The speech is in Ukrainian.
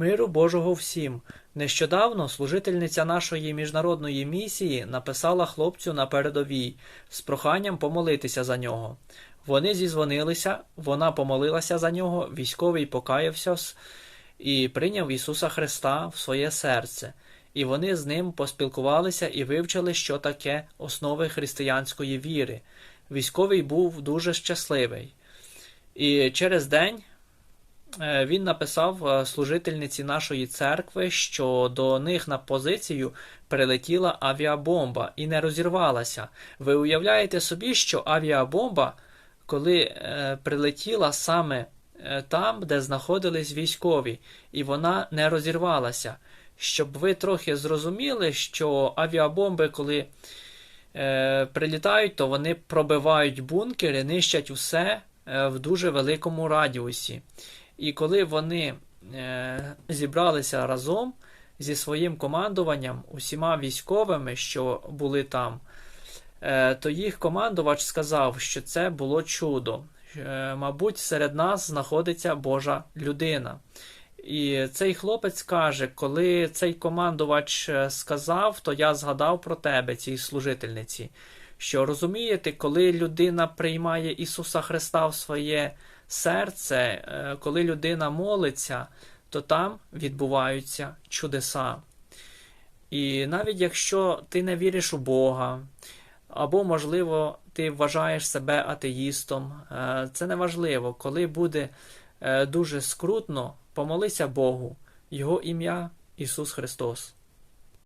Миру Божого всім. Нещодавно служительниця нашої міжнародної місії написала хлопцю на передовій з проханням помолитися за нього. Вони зізвонилися, вона помолилася за нього, військовий покаявся і прийняв Ісуса Христа в своє серце. І вони з ним поспілкувалися і вивчили, що таке основи християнської віри. Військовий був дуже щасливий. І через день Він написав е, служительниці нашої церкви, що до них на позицію прилетіла авіабомба і не розірвалася. Ви уявляєте собі, що авіабомба, коли е, прилетіла саме е, там, де знаходились військові, і вона не розірвалася. Щоб ви трохи зрозуміли, що авіабомби, коли е, прилітають, то вони пробивають бункери, нищать усе е, в дуже великому радіусі. І коли вони е, зібралися разом зі своїм командуванням, усіма військовими, що були там, е, то їх командувач сказав, що це було чудо. Е, мабуть, серед нас знаходиться Божа людина. І цей хлопець каже, коли цей командувач е, сказав, то я згадав про тебе, цій служительниці. Що розумієте, коли людина приймає Ісуса Христа в своє серце, е, коли людина молиться, то там відбуваються чудеса. І навіть якщо ти не віриш у Бога, або, можливо, ти вважаєш себе атеїстом, е, це не важливо. Коли буде дуже скрутно, помолися Богу, Його ім'я Ісус Христос.